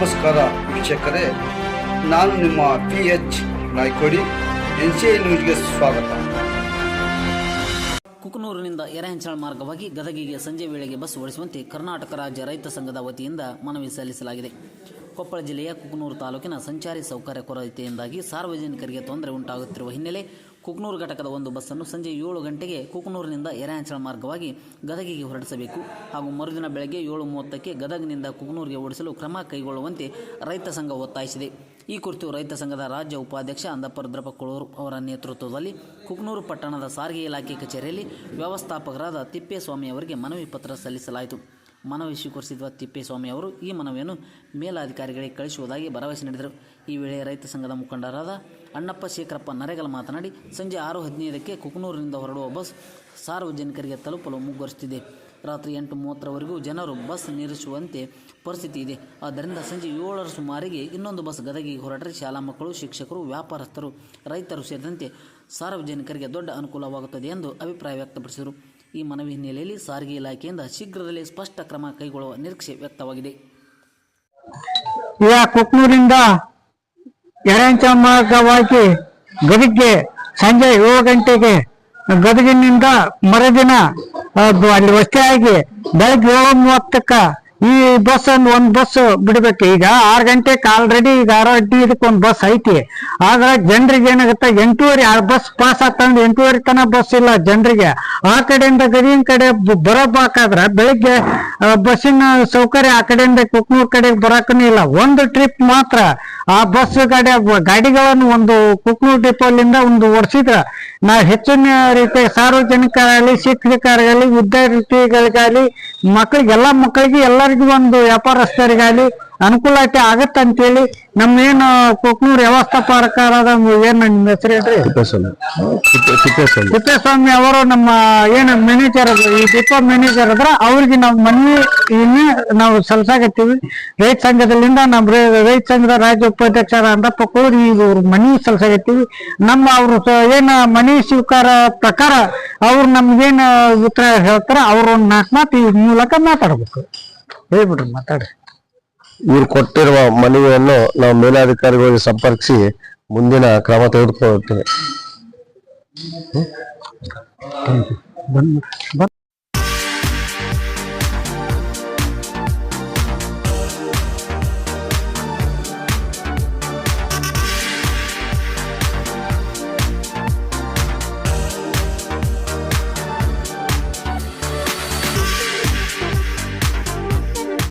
ವೀಕ್ಷಕರೇ, ನಾನು ನಿಮ್ಮ P H Naikodi N C I ನ್ಯೂಸ್ಗೆ ಸ್ವಾಗತ. ಕುಕನೂರಿನಿಂದ ಎರೆಹಂಚಳ ಮಾರ್ಗವಾಗಿ ಗದಗಿಗೆ ಸಂಜೆ ವೇಳೆಗೆ ಬಸ್ ಓಡಿಸುವಂತೆ ಕರ್ನಾಟಕ ರಾಜ್ಯ ರೈತ ಸಂಘದ ವತಿಯಿಂದ ಮನವಿ ಸಲ್ಲಿಸಲಾಗಿದೆ. ಕೊಪ್ಪಳ ಜಿಲ್ಲೆಯ ಕುಕನೂರು ತಾಲೂಕಿನ ಸಂಚಾರಿ ಸೌಕರ್ಯ ಕೊರತೆಯಿಂದಾಗಿ ಸಾರ್ವಜನಿಕರಿಗೆ ತೊಂದರೆ ಉಂಟಾಗುತ್ತಿರುವ ಹಿನ್ನೆಲೆ ಕುಕನೂರು ಘಟಕದ ಒಂದು ಬಸ್ಸನ್ನು ಸಂಜೆ ಏಳು ಗಂಟೆಗೆ ಕುಕ್ನೂರಿನಿಂದ ಎರಾಂಚಲ ಮಾರ್ಗವಾಗಿ ಗದಗಿಗೆ ಹೊರಡಿಸಬೇಕು ಹಾಗೂ ಮರುದಿನ ಬೆಳಗ್ಗೆ ಏಳು ಮೂವತ್ತಕ್ಕೆ ಗದಗಿನಿಂದ ಕುಕ್ನೂರಿಗೆ ಓಡಿಸಲು ಕ್ರಮ ಕೈಗೊಳ್ಳುವಂತೆ ರೈತ ಸಂಘ ಒತ್ತಾಯಿಸಿದೆ. ಈ ಕುರಿತು ರೈತ ಸಂಘದ ರಾಜ್ಯ ಉಪಾಧ್ಯಕ್ಷ ಅಂದಪ್ಪ ಕೊಳೂರು ಅವರ ನೇತೃತ್ವದಲ್ಲಿ ಕುಕ್ನೂರು ಪಟ್ಟಣದ ಸಾರಿಗೆ ಇಲಾಖೆ ಕಚೇರಿಯಲ್ಲಿ ವ್ಯವಸ್ಥಾಪಕರಾದ ತಿಪ್ಪೇಸ್ವಾಮಿ ಅವರಿಗೆ ಮನವಿ ಪತ್ರ ಸಲ್ಲಿಸಲಾಯಿತು. ಮನವಿ ಸ್ವೀಕರಿಸಿದ ತಿಪ್ಪೇಸ್ವಾಮಿ ಅವರು ಈ ಮನವಿಯನ್ನು ಮೇಲಾಧಿಕಾರಿಗಳಿಗೆ ಕಳಿಸುವುದಾಗಿ ಭರವಸೆ ನೀಡಿದರು. ಈ ವೇಳೆ ರೈತ ಸಂಘದ ಮುಖಂಡರಾದ ಅಣ್ಣಪ್ಪ ಶೇಖರಪ್ಪ ನರೇಗಲ್ ಮಾತನಾಡಿ, ಸಂಜೆ ಆರು ಹದಿನೈದಕ್ಕೆ ಕುಕನೂರಿನಿಂದ ಹೊರಡುವ ಬಸ್ ಸಾರ್ವಜನಿಕರಿಗೆ ತಲುಪಲು ಮುಗ್ಗರಿಸುತ್ತಿದೆ. ರಾತ್ರಿ ಎಂಟು ಮೂವತ್ತರವರೆಗೂ ಜನರು ಬಸ್ ನಿಲ್ಲಿಸುವಂತೆ ಪರಿಸ್ಥಿತಿ ಇದೆ. ಆದ್ದರಿಂದ ಸಂಜೆ ಏಳರ ಸುಮಾರಿಗೆ ಇನ್ನೊಂದು ಬಸ್ ಗದಗಿಗೆ ಹೊರಟರೆ ಶಾಲಾ ಮಕ್ಕಳು, ಶಿಕ್ಷಕರು, ವ್ಯಾಪಾರಸ್ಥರು, ರೈತರು ಸೇರಿದಂತೆ ಸಾರ್ವಜನಿಕರಿಗೆ ದೊಡ್ಡ ಅನುಕೂಲವಾಗುತ್ತದೆ ಎಂದು ಅಭಿಪ್ರಾಯ ವ್ಯಕ್ತಪಡಿಸಿದರು. ಈ ಮನವಿ ಹಿನ್ನೆಲೆಯಲ್ಲಿ ಸಾರಿಗೆ ಇಲಾಖೆಯಿಂದ ಶೀಘ್ರದಲ್ಲಿ ಸ್ಪಷ್ಟ ಕ್ರಮ ಕೈಗೊಳ್ಳುವ ನಿರೀಕ್ಷೆ ವ್ಯಕ್ತವಾಗಿದೆ. ಕುಕ್ನೂರಿಂದ ಎರೆಂಚ ಮಾರ್ಗವಾಗಿ ಗದಗ್ಗೆ ಸಂಜೆ ಏಳು ಗಂಟೆಗೆ ಗದಗಿನಿಂದ ಮರುದಿನ ಅಲ್ಲಿ ವಸ್ತಿಯಾಗಿ ಬೆಳಗ್ಗೆ ಏಳು ಮೂವತ್ತಕ್ಕ ಈ ಬಸ್ ಅನ್ನು ಒಂದ್ ಬಸ್ ಬಿಡ್ಬೇಕು. ಈಗ ಆರ್ ಗಂಟೆಗೆ ಆಲ್ರೆಡಿ ಈಗ ಗಂಟೆ ಇದಕ್ಕೆ ಒಂದು ಬಸ್ ಐತಿ. ಆದ್ರೆ ಜನರಿಗೆ ಏನಾಗುತ್ತೆ? ಎಂಟೂವರೆ ಆ ಬಸ್ ಪಾಸ್ ಆಗ್ತಂದ್ರೆ ಎಂಟೂವರೆ ತನ ಬಸ್ ಇಲ್ಲ ಜನರಿಗೆ. ಆ ಕಡೆಯಿಂದ ಗದಿನ ಕಡೆ ಬರಬೇಕಾದ್ರೆ ಬೆಳಿಗ್ಗೆ ಬಸ್ಸಿನ ಸೌಕರ್ಯ ಆ ಕಡೆಯಿಂದ ಕುಕ್ನೂರ್ ಕಡೆಗೆ ಬರಕನೂ ಇಲ್ಲ. ಒಂದು ಟ್ರಿಪ್ ಮಾತ್ರ ಆ ಬಸ್ ಗಾಡಿ, ಗಾಡಿಗಳನ್ನು ಒಂದು ಕುಕ್ನೂರ್ ಡಿಪೋಲಿಂದ ಒಂದು ಓಡಿಸಿದ್ರ. ನಾವು ಹೆಚ್ಚಿನ ರೀತಿಯ ಸಾರ್ವಜನಿಕರಾಗಲಿ, ಶಿಕ್ಷಕರಾಗಲಿ, ವಿದ್ಯಾರ್ಥಿಗಳಿಗಾಗಲಿ ಮಕ್ಕಳಿಗೆ ಎಲ್ಲ ಮಕ್ಕಳಿಗೆ ಎಲ್ಲರಿಗೂ ಒಂದು ವ್ಯಾಪಾರಸ್ಥರಿಗಾಗಲಿ ಅನುಕೂಲ ಐತೆ ಆಗತ್ತೆ ಅಂತೇಳಿ ನಮ್ಮ ಕೊಕ್ನೂರ್ ವ್ಯವಸ್ಥಾಪಕರಾದ ಏನ್ ನಿಮ್ಮ ಹೆಸರು ಹೇಳ್ರಿ? ತಿಪ್ಪೇಸ್ವಾಮಿ. ಅವರು ನಮ್ಮ ಏನು ಮ್ಯಾನೇಜರ್ ಈ ಡಿಪೋ ಮ್ಯಾನೇಜರ್ ಅದ್ರ ಅವ್ರಿಗೆ ನಾವು ಮನವಿ ಇನ್ನು ನಾವು ಸಲ್ಸಾಗತ್ತೀವಿ ರೈತ ಸಂಘದಲ್ಲಿಂದ ನಮ್ಮ ರೈತ ಸಂಘದ ರಾಜ್ಯ ಉಪಾಧ್ಯಕ್ಷರ ಪಕ್ಕೋರಿ ಈಗ ಅವ್ರ ಮನವಿ ಸಲ್ಸಾಗತ್ತೀವಿ ನಮ್ಮ ಅವ್ರ ಏನ ಮನವಿ ಸ್ವೀಕಾರ ಪ್ರಕಾರ ಅವ್ರು ನಮ್ಗೇನ್ ಉತ್ತರ ಹೇಳ್ತಾರ ಅವ್ರ ಒಂದ್ ನಾಲ್ಕು ಮಾತು ಈ ಮೂಲಕ ಮಾತಾಡ್ಬೇಕು. ಹೇಳ್ಬಿಡ್ರಿ ಮಾತಾಡ್ರಿ. ಇವ್ರು ಕೊಟ್ಟಿರುವ ಮನವಿಯನ್ನು ನಾವು ಮೇಲಾಧಿಕಾರಿಗಳಿಗೆ ಸಂಪರ್ಕಿಸಿ ಮುಂದಿನ ಕ್ರಮ ತೆಗೆದುಕೊಳ್ಳುತ್ತೇವೆ.